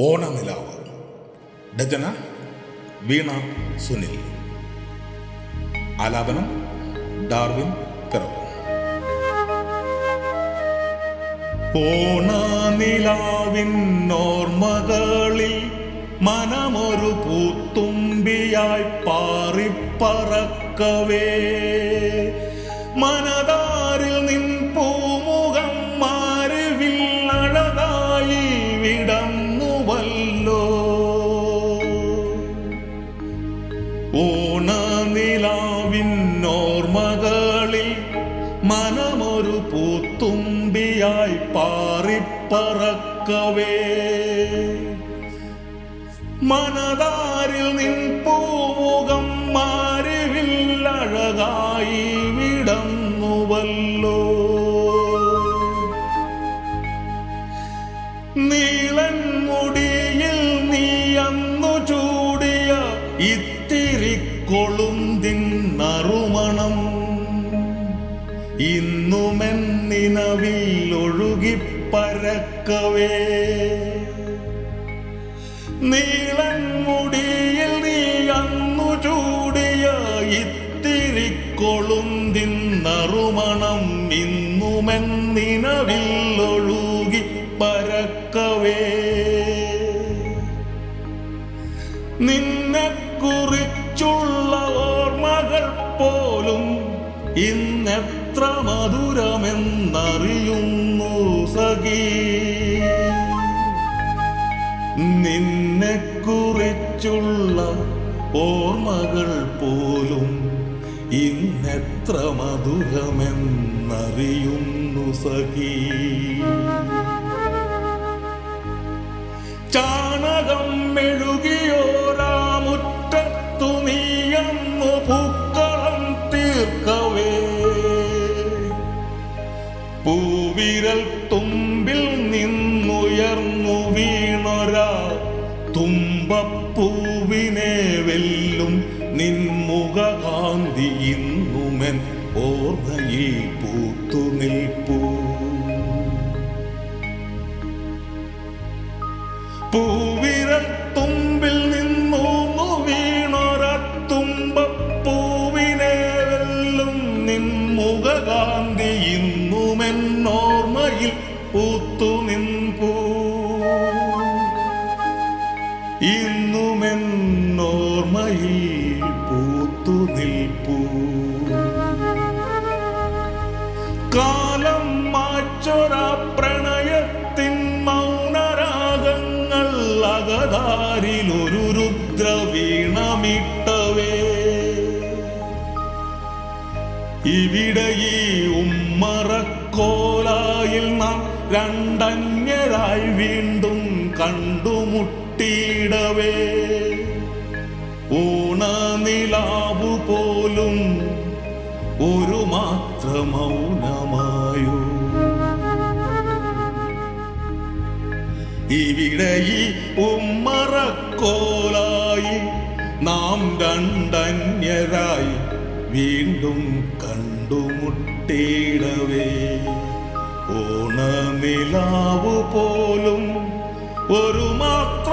ഓണനിലാവ് രചന വീണ സുനിൽ. ആലാപനം ഡാർവിൻ കറവ് ഓണനിലാവിൻ ഓർമ്മകളിൽ മനമൊരു പൂത്തുമ്പിയായി പാറിപ്പറക്കവേ. മനതാരിൽ ഓണനിലാവിൻ ഓർമ്മകളിൽ മനമൊരു പൂത്തുമ്പിയായി പാറിപ്പറക്കവേ. മനതാരിൽ നിൻ പൂമുഖം മാറിവില്ലഴകായി വിടന്നുവല്ലോ. നീളൻ മുടിയിൽ നീ അന്നു ചൂടിയ കൊളുന്തിൻ നറുമണം. ഇന്നുമെന്നിനവിൽ ഒഴുകിപ്പരക്കവേ. നീളൻ മുടിയിൽ നീ അന്നു ചൂടിയ ഇത്തിരി കൊളുന്തിൻ നറുമണം. ഇന്നുമെന്നിനവിൽ ഒഴുകി ഇന്നെത്ര മധുരമെന്നറിയുന്നു സഖീ? നിന്നെ കുറിച്ചുള്ള ഓർമ്മകൾ പോലും ഇന്നെത്ര മധുരമെന്നറിയുന്നു സഖീ? ചാണകം മെഴുകിയോരാമുറ്റത്തു നീയെന്നു പൂക്കളം തീർക്കവേ പൂവിരൽ തുമ്പിൽ നിന്നുയർന്നു വീണൊരാ. തുമ്പപ്പൂവിനെ വെല്ലും നിൻമുഖകാന്തി ഇന്നുമെൻ ഓർമ്മയിൽ പൂത്തു നിൽപ്പൂ ഇന്നുമെന്നോർമ്മയിൽ പൂത്തു നിൽപ്പൂ കാലം മാച്ചൊര പ്രണയത്തിൻ മൗനരാഗങ്ങൾ അകതാരിലൊരു രുദ്രവീണമിട്ടവേ. ഇവിടെ ഈ ഉമ്മറക്കോലായിൽ നാം രണ്ടന്യരായി വീണ്ടും കണ്ടുമുട്ടിയിടവേ ഊണനിലാവു പോലും ഒരു മാത്ര മൗനമായോ. ഇവിടെ ഈ ഉമ്മറക്കോലായി നാം രണ്ടന്യരായി വീണ്ടും കണ്ടുമുട്ടിയിടവേ ഓണനിലാവു പോലും ഒരു മാത്ര